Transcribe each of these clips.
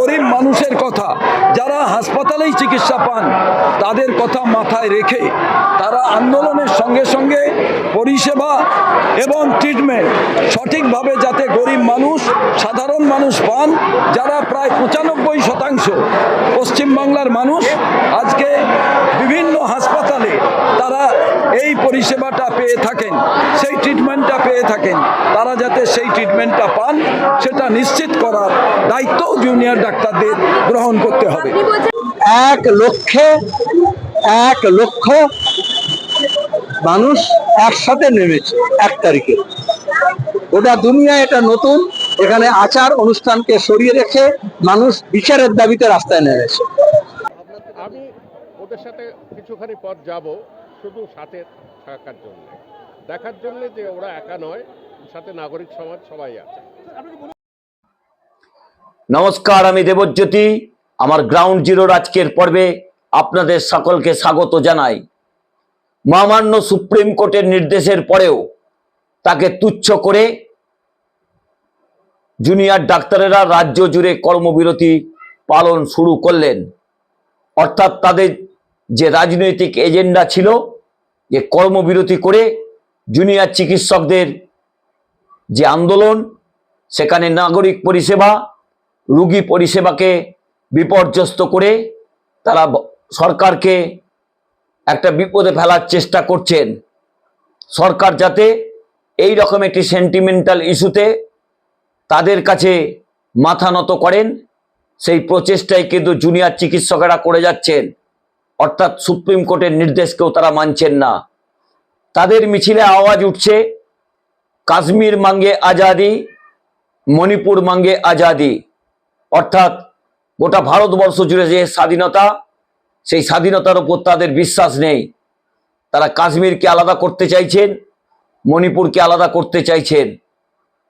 গরিব মানুষের কথা চিকিৎসা পান, তাদের কথা মাথায় রেখে তারা আন্দোলনের সঙ্গে সঙ্গে পরিষেবা এবং ট্রিটমেন্ট সঠিকভাবে যাতে গরিব মানুষ, সাধারণ মানুষ পান, যারা প্রায় পঁচানব্বই শতাংশ পশ্চিমবাংলার মানুষ, আজকে বিভিন্ন হাসপাতালে তারা এই পরিষেবাটা পেয়ে থাকেন, সেই ট্রিটমেন্টটা পেয়ে থাকেন। তারা যাতে সেই ট্রিটমেন্টটা পান, সেটা নিশ্চিত করার দায়িত্ব জুনিয়র ডাক্তারদের গ্রহণ করতে হবে। এক লক্ষে এক লক্ষ মানুষ একসাথে নেমেছে এক তারিখে। ওটা দুনিয়া এটা নতুন এখানে আচার অনুষ্ঠানকে সরিয়ে রেখে মানুষ বিচারের দাবিতে রাস্তায় নেমেছে। আমি ওদের সাথে কিছুখানি পথ যাব শুধু সাথে থাকার জন্য। দেখার জন্য যে ওরা একা নয় সাথে নাগরিক সমাজ সবাই আছে। নমস্কার আমি দেবজ্যোতি। আমার গ্রাউন্ড জিরোর আজকের পর্বে আপনাদের সকলকে স্বাগত জানাই। মহামান্য সুপ্রিম কোর্টের নির্দেশের পরেও তাকে তুচ্ছ করে জুনিয়র ডাক্তারেরা রাজ্য জুড়ে কর্মবিরতি পালন শুরু করলেন। অর্থাৎ তাদের যে রাজনৈতিক এজেন্ডা ছিল, যে কর্মবিরতি করে জুনিয়র চিকিৎসকদের যে আন্দোলন, সেখানে নাগরিক পরিষেবা, রুগী পরিষেবাকে বিপর্যস্ত করে তারা সরকারকে একটা বিপদে ফেলার চেষ্টা করছেন। সরকার যাতে এই রকম একটি সেন্টিমেন্টাল ইস্যুতে তাদের কাছে মাথা নত করেন, সেই প্রচেষ্টাই কিন্তু জুনিয়র চিকিৎসকেরা করে যাচ্ছেন। অর্থাৎ সুপ্রিম কোর্টের নির্দেশকেও তারা মানছেন না। তাদের মিছিলে আওয়াজ উঠছে, কাশ্মীর মাঙ্গে আজাদি, মণিপুর মাঙ্গে আজাদি। অর্থাৎ গোটা ভারতবর্ষ জুড়ে যে স্বাধীনতা, সেই স্বাধীনতার উপর তাদের বিশ্বাস নেই। তারা কাশ্মীরকে আলাদা করতে চাইছেন, মণিপুরকে আলাদা করতে চাইছেন।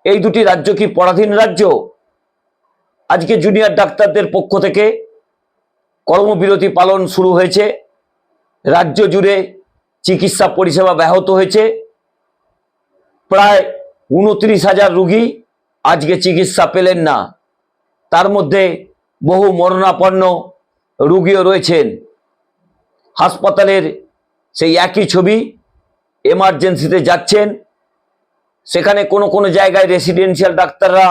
এই দুটি রাজ্য কি পরাধীন রাজ্য? আজকে জুনিয়র ডাক্তারদের পক্ষ থেকে কর্মবিরতি পালন শুরু হয়েছে। রাজ্য জুড়ে চিকিৎসা পরিষেবা ব্যাহত হয়েছে। প্রায় উনত্রিশ হাজার রুগী আজকে চিকিৎসা পেলেন না। তার মধ্যে বহু মরণাপন্ন রুগীও রয়েছেন। হাসপাতালের সেই একই ছবি এমার্জেন্সিতে যাচ্ছেন। সেখানে কোনো কোনো জায়গায় রেসিডেন্সিয়াল ডাক্তাররা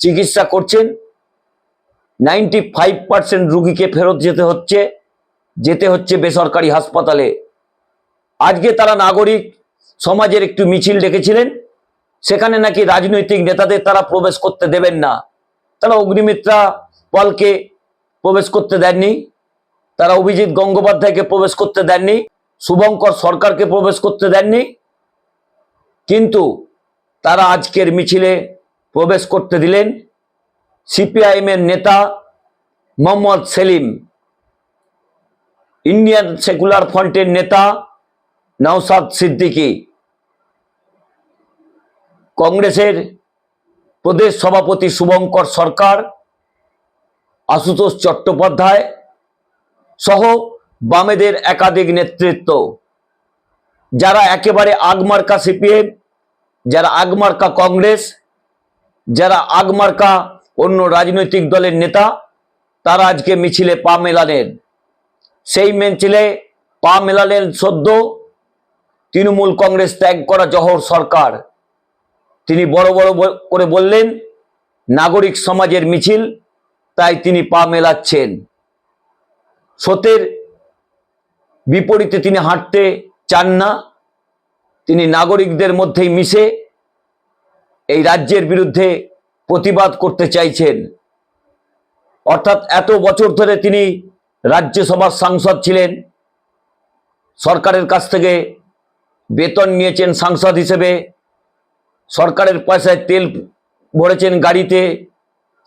চিকিৎসা করছেন। নাইনটি ফাইভ পার্সেন্ট রুগীকে ফেরত যেতে হচ্ছে যেতে হচ্ছে বেসরকারি হাসপাতালে। আজকে তারা নাগরিক সমাজের একটু মিছিল ডেকেছিলেন। সেখানে নাকি রাজনৈতিক নেতাদের তারা প্রবেশ করতে দেবেন না। তারা অগ্নিমিত্রা পলকে প্রবেশ করতে দেননি, তারা অভিজিৎ গঙ্গোপাধ্যায়কে প্রবেশ করতে দেননি, শুভঙ্কর সরকারকে প্রবেশ করতে দেননি, কিন্তু তারা আজকের মিছিলে প্রবেশ করতে দিলেন। সিপিআইএমের নেতা মোহাম্মদ সেলিম, ইন্ডিয়ান সেকুলার ফ্রন্টের নেতা নওসাদ সিদ্দিকী, কংগ্রেসের প্রদেশ সভাপতি শুভঙ্কর সরকার আশুতোষ চট্টোপাধ্যায় সহ বামেদের একাধিক নেতৃত্ব। যারা একেবারে আগমার্কা সিপিএম, যারা আগমার্কা কংগ্রেস, যারা আগমার্কা অন্য রাজনৈতিক দলের নেতা, তারা আজকে মিছিলে পা মেলালেন। সেই মিছিলে পা মেলালেন সদ্য তৃণমূল কংগ্রেস ত্যাগ করা জহর সরকার। তিনি বড় বড় করে বললেন, নাগরিক সমাজের মিছিল তাই তিনি পা মেলাচ্ছেন। সত্যের বিপরীতে তিনি হাঁটতে চান না। তিনি নাগরিকদের মধ্যেই মিশে এই রাজ্যের বিরুদ্ধে প্রতিবাদ করতে চাইছেন। অর্থাৎ এত বছর ধরে তিনি রাজ্যসভার সাংসদ ছিলেন। সরকারের কাছ থেকে বেতন নিয়েছেন সাংসদ হিসেবে। সরকারের পয়সায় তেল ভরেছেন গাড়িতে।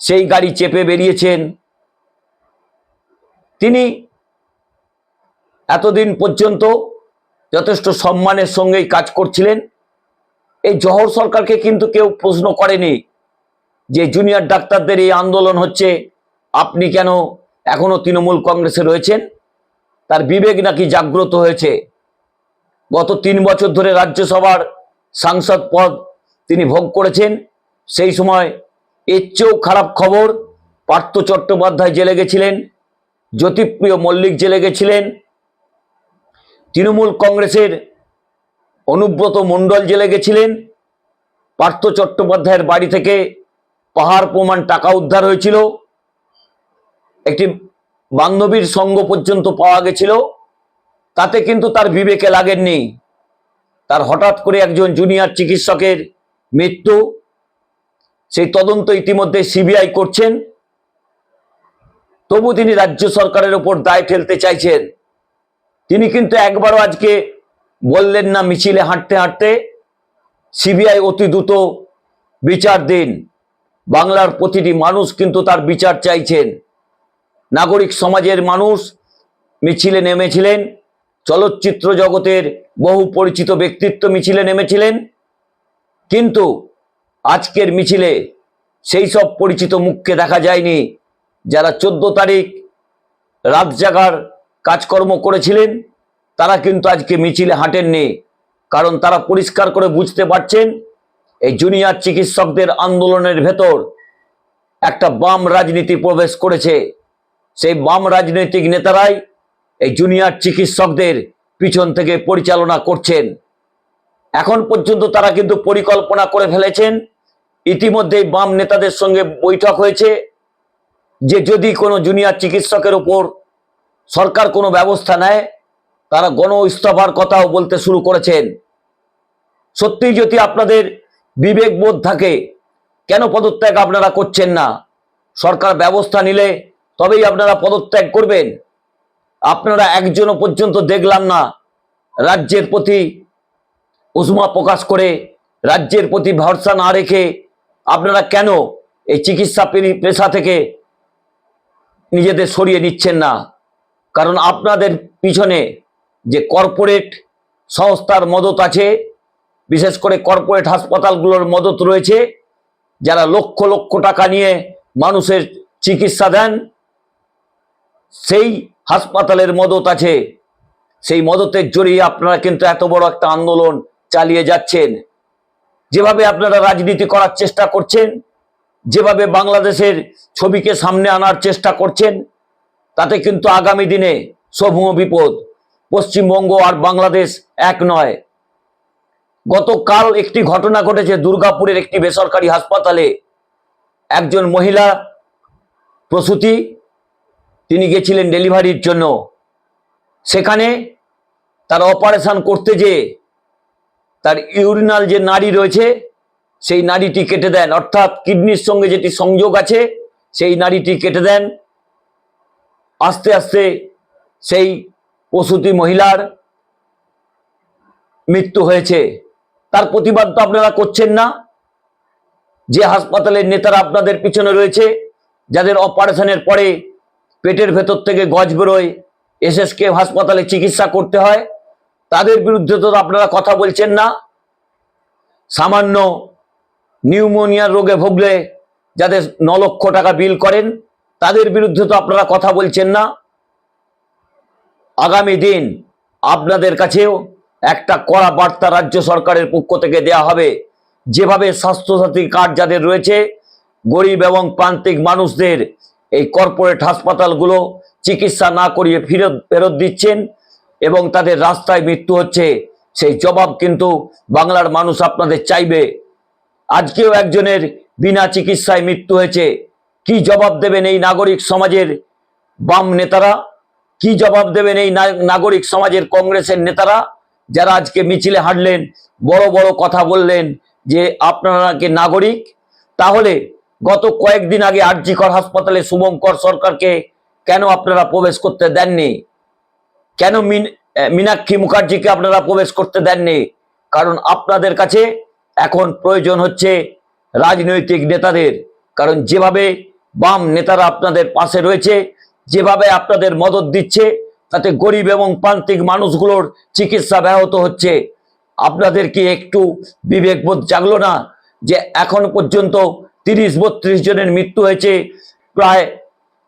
সেই গাড়ি চেপে বেরিয়েছেন। তিনি এতদিন পর্যন্ত যথেষ্ট সম্মানের সঙ্গেই কাজ করছিলেন। এই জহর সরকারকে কিন্তু কেউ প্রশ্ন করেনি যে জুনিয়র ডাক্তারদের এই আন্দোলন হচ্ছে, আপনি কেন এখনও তৃণমূল কংগ্রেসে রয়েছেন? তার বিবেক নাকি জাগ্রত হয়েছে। গত তিন বছর ধরে রাজ্যসভার সাংসদ পদ তিনি ভোগ করেছেন। সেই সময় এর চেয়েও খারাপ খবর, পার্থ চট্টোপাধ্যায় জেলে গেছিলেন, জ্যোতিপ্রিয় মল্লিক জেলে গেছিলেন, তৃণমূল কংগ্রেসের অনুব্রত মণ্ডল জেলে গেছিলেন, পার্থ চট্টোপাধ্যায়ের বাড়ি থেকে পাহাড় প্রমাণ টাকা উদ্ধার হয়েছিল, একটি বান্ধবীর সঙ্গ পর্যন্ত পাওয়া গেছিল, তাতে কিন্তু তার বিবেকে লাগেননি। তার হঠাৎ করে একজন জুনিয়র চিকিৎসকের মৃত্যু সেই তদন্ত ইতিমধ্যে সিবিআই করছেন। তবু তিনি রাজ্য সরকারের উপর দায় ঠেলতে চাইছেন। তিনি কিন্তু একবারও আজকে বললেন না মিছিলে হাঁটতে হাঁটতে। সিবিআই অতি দ্রুত বিচার দিন। বাংলার প্রতিটি মানুষ কিন্তু তার বিচার চাইছেন। নাগরিক সমাজের মানুষ মিছিলে নেমেছিলেন। চলচ্চিত্র জগতের বহু পরিচিত ব্যক্তিত্ব মিছিলে নেমেছিলেন। কিন্তু আজকের মিছিলে সেই সব পরিচিত মুখকে দেখা যায়নি যারা চোদ্দ তারিখ রাত জাগার কাজকর্ম করেছিলেন, তারা কিন্তু আজকে মিছিলে হাঁটেননি, কারণ তারা পরিষ্কার করে বুঝতে পারছেন, এই জুনিয়র চিকিৎসকদের আন্দোলনের ভেতর একটা বাম রাজনীতি প্রবেশ করেছে। সেই বাম রাজনৈতিক নেতারাই এই জুনিয়র চিকিৎসকদের পিছন থেকে পরিচালনা করছেন। এখন পর্যন্ত তারা কিন্তু পরিকল্পনা করে ফেলেছেন ইতিমধ্যেই বাম নেতাদের সঙ্গে বৈঠক হয়েছে যে যদি কোনো জুনিয়র চিকিৎসকের উপর সরকার কোনো ব্যবস্থা নেয়, তারা গণ ইস্তফার কথাও বলতে শুরু করেছেন। সত্যিই যদি আপনাদের বিবেকবোধ থাকে, কেন পদত্যাগ আপনারা করছেন না? সরকার ব্যবস্থা নিলে তবেই আপনারা পদত্যাগ করবেন। আপনারা একজনও পর্যন্ত দেখলাম না রাজ্যের প্রতি উষ্মা প্রকাশ করে, রাজ্যের প্রতি ভরসা না রেখে আপনারা কেন এই চিকিৎসা পেশা থেকে নিজেদের সরিয়ে নিচ্ছেন না? কারণ আপনাদের পিছনে যে কর্পোরেট সংস্থার মদত আছে, বিশেষ করে কর্পোরেট হাসপাতালগুলোর মদত রয়েছে, যারা লক্ষ লক্ষ টাকা নিয়ে মানুষের চিকিৎসা দেন, সেই হাসপাতালের মদত আছে। সেই মদতের জড়িয়ে আপনারা কিন্তু এত বড় একটা আন্দোলন চালিয়ে যাচ্ছেন। যেভাবে আপনারা রাজনীতি করার চেষ্টা করছেন, যেভাবে বাংলাদেশের ছবিকে সামনে আনার চেষ্টা করছেন, তাতে কিন্তু আগামী দিনে সমূহ বিপদ, পশ্চিমবঙ্গ আর বাংলাদেশ এক নয়। গতকাল একটি ঘটনা ঘটেছে দুর্গাপুরের একটি বেসরকারি হাসপাতালে। একজন মহিলা প্রসূতি, তিনি গেছিলেন ডেলিভারির জন্য। সেখানে তার অপারেশন করতে যে তার ইউরিনাল যে নাড়ি রয়েছে, সেই নাড়িটি কেটে দেন। অর্থাৎ কিডনির সঙ্গে যেটি সংযোগ আছে, সেই নাড়িটি কেটে দেন। আস্তে আস্তে সেই প্রসূতি মহিলার মৃত্যু হয়েছে। তার প্রতিবাদ তো আপনারা করছেন না। যে হাসপাতালের নেতারা আপনাদের পিছনে রয়েছে, যাদের অপারেশনের পরে পেটের ভেতর থেকে গজ বেরোয়, এসএসকে হাসপাতালে চিকিৎসা করতে হয় তাদের বিরুদ্ধে তো আপনারা কথা বলছেন না। সামান্য নিউমোনিয়ার রোগে ভুগলে যাদের ন লক্ষ টাকা বিল করেন, তাদের বিরুদ্ধে তো আপনারা কথা বলছেন না। আগামী দিন আপনাদের কাছেও একটা কড়া বার্তা রাজ্য সরকারের পক্ষ থেকে দেয়া হবে। যেভাবে স্বাস্থ্যসাথী কার্ড যাদের রয়েছে, গরিব এবং প্রান্তিক মানুষদের এই কর্পোরেট হাসপাতালগুলো চিকিৎসা না করিয়ে ফেরত ফেরত দিচ্ছেন এবং তাদের রাস্তায় মৃত্যু হচ্ছে, সেই জবাব কিন্তু বাংলার মানুষ আপনাদের চাইবে। আজকেও একজনের বিনা চিকিৎসায় মৃত্যু হয়েছে। কি জবাব দেবেন এই নাগরিক সমাজের বাম নেতারা? কি জবাব দেবেন এই নাগরিক সমাজের কংগ্রেসের নেতারা? যারা আজকে মিছিলে হাঁটলেন, বড় বড় কথা বললেন যে আপনারা কি নাগরিক? তাহলে গত কয়েকদিন আগে আরজিকর হাসপাতালে শুভঙ্কর সরকারকে কেন আপনারা প্রবেশ করতে দেননি? কেন মিন- মীনাক্ষী মুখার্জিকে আপনারা প্রবেশ করতে দেননি? কারণ আপনাদের কাছে এখন প্রয়োজন হচ্ছে রাজনৈতিক নেতাদের। কারণ যেভাবে বাম নেতারা আপনাদের পাশে রয়েছে, যেভাবে আপনাদের মদত দিচ্ছে, তাতে গরিব এবং প্রান্তিক মানুষগুলোর চিকিৎসা ব্যাহত হচ্ছে। আপনাদের কি একটু বিবেকবোধ জাগলো না যে এখন পর্যন্ত তিরিশ বত্রিশ জনের মৃত্যু হয়েছে? প্রায়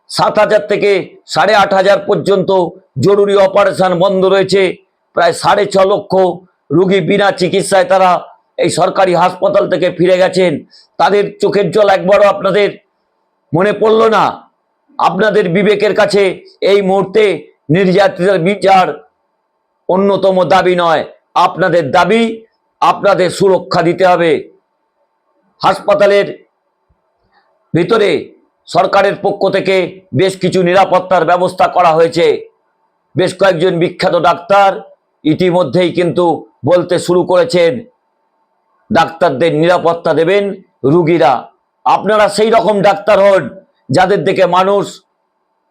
সাত হাজার থেকে সাড়ে আট হাজার পর্যন্ত জরুরি অপারেশন বন্ধ রয়েছে। প্রায় সাড়ে ছ লক্ষ রুগী বিনা চিকিৎসায় তারা এই সরকারি হাসপাতাল থেকে ফিরে গেছেন। তাদের চোখের জল একবারও আপনাদের মনে পড়ল না। আপনাদের বিবেকের কাছে এই মুহূর্তে নির্যাতিতার বিচার অন্যতম দাবি নয়। আপনাদের দাবি, আপনাদের সুরক্ষা দিতে হবে। হাসপাতালের ভিতরে সরকারের পক্ষ থেকে বেশ কিছু নিরাপত্তার ব্যবস্থা করা হয়েছে। বেশ কয়েকজন বিখ্যাত ডাক্তার ইতিমধ্যেই কিন্তু বলতে শুরু করেছেন, ডাক্তারদের নিরাপত্তা দেবেন রুগীরা। আপনারা সেই রকম ডাক্তার হন যাদের দেখে মানুষ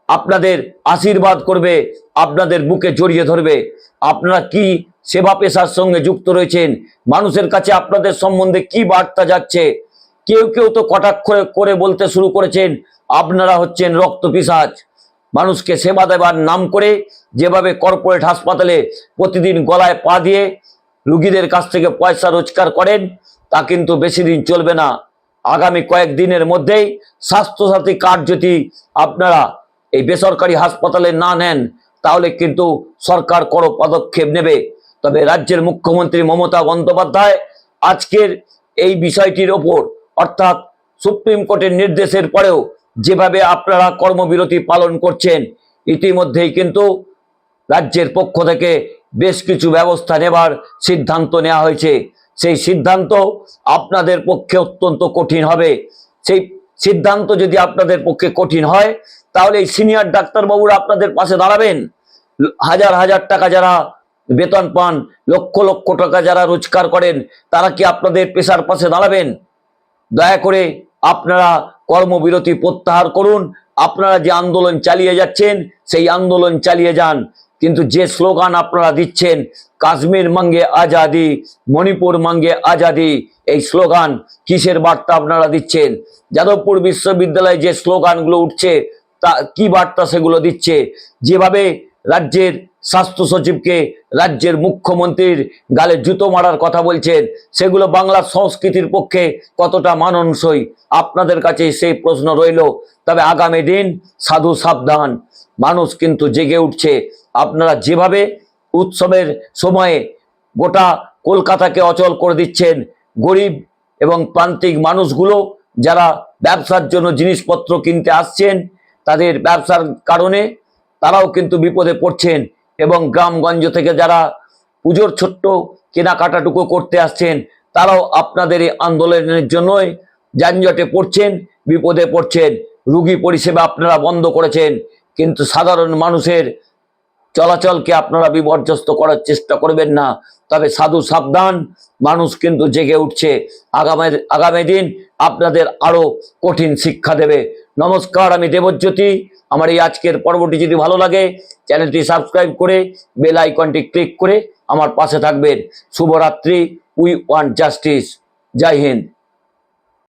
আপনাদের আশীর্বাদ করবে, আপনাদের বুকে জড়িয়ে ধরবে। আপনারা কি সেবা পেশার সঙ্গে যুক্ত রয়েছেন? মানুষের কাছে আপনাদের সম্বন্ধে কি বার্তা যাচ্ছে? কেউ কেউ তো কটাক্ষ করে বলতে শুরু করেছেন, আপনারা হচ্ছেন রক্ত পিসাজ মানুষকে সেবা দেবার নাম করে যেভাবে কর্পোরেট হাসপাতালে প্রতিদিন গলায় পা দিয়ে রুগীদের কাছ থেকে পয়সা রোজগার করেন, তা কিন্তু বেশি দিন চলবে না। আগামী কয়েকদিনের মধ্যেই স্বাস্থ্যসাথী কার্ড যদি আপনারা এই বেসরকারি হাসপাতালে না নেন, তাহলে কিন্তু সরকার কোনো পদক্ষেপ নেবে। তবে রাজ্যের মুখ্যমন্ত্রী মমতা বন্দ্যোপাধ্যায় আজকের এই বিষয়টির ওপর, অর্থাৎ সুপ্রিম কোর্টের নির্দেশের পরেও যেভাবে আপনারা কর্মবিরতি পালন করছেন, ইতিমধ্যেই কিন্তু রাজ্যের পক্ষ থেকে বেশ কিছু ব্যবস্থা নেবার সিদ্ধান্ত নেওয়া হয়েছে। সেই সিদ্ধান্ত আপনাদের পক্ষে অত্যন্ত কঠিন হবে। সেই সিদ্ধান্ত যদি আপনাদের পক্ষে কঠিন হয়, তাহলে এই সিনিয়র ডাক্তারবাবুরা আপনাদের পাশে দাঁড়াবেন। হাজার হাজার টাকা যারা বেতন পান, লক্ষ লক্ষ টাকা যারা রোজগার করেন, তারা কি আপনাদের পেশার পাশে দাঁড়াবেন? দয়া করে আপনারা কর্মবিরতি প্রত্যাহার করুন। আপনারা যে আন্দোলন চালিয়ে যাচ্ছেন, সেই আন্দোলন চালিয়ে যান। কিন্তু যে স্লোগান আপনারা দিচ্ছেন, কাশ্মীর মাঙ্গে আজাদি, মণিপুর মাঙ্গে আজাদি, এই স্লোগান কিসের বার্তা আপনারা দিচ্ছেন? যাদবপুর বিশ্ববিদ্যালয়ে যে স্লোগানগুলো উঠছে, তা কি বার্তা সেগুলো দিচ্ছে? যেভাবে রাজ্যের স্বাস্থ্য সচিবকে রাজ্যের মুখ্যমন্ত্রীর গালে জুতো মারার কথা বলছেন। সেগুলো বাংলা সংস্কৃতির পক্ষে কতটা মানানসই? আপনাদের কাছে সেই প্রশ্ন রইল। তবে আগামী দিন সাধু সাবধান। মানুষ কিন্তু জেগে উঠছে। আপনারা যেভাবে উৎসবের সময়ে গোটা কলকাতাকে অচল করে দিচ্ছেন, গরিব এবং প্রান্তিক মানুষগুলো, যারা ব্যবসার জন্য জিনিসপত্র কিনতে আসছেন, তাদের ব্যবসার কারণে তারাও কিন্তু বিপদে পড়ছেন। এবং গ্রামগঞ্জ থেকে যারা পুজোর ছোট্ট কেনাকাটাটুকু করতে আসছেন, তারাও আপনাদের এই আন্দোলনের জন্যই যানজটে পড়ছেন, বিপদে পড়ছেন। রুগী পরিষেবা আপনারা বন্ধ করেছেন, কিন্তু সাধারণ মানুষের চলাচলকে আপনারা বিপর্যস্ত করার চেষ্টা করবেন না। তবে সাধু সাবধান, মানুষ কিন্তু জেগে উঠছে। আগামী আগামী দিন আপনাদের আরও কঠিন শিক্ষা দেবে। নমস্কার, আমি দেবজ্যোতি। আমার এই আজকের পর্বটি যদি ভালো লাগে, চ্যানেলটি সাবস্ক্রাইব করে, বেল আইকনটি ক্লিক করে আমার পাশে থাকবেন। শুভরাত্রি, we want justice. Jai Hind.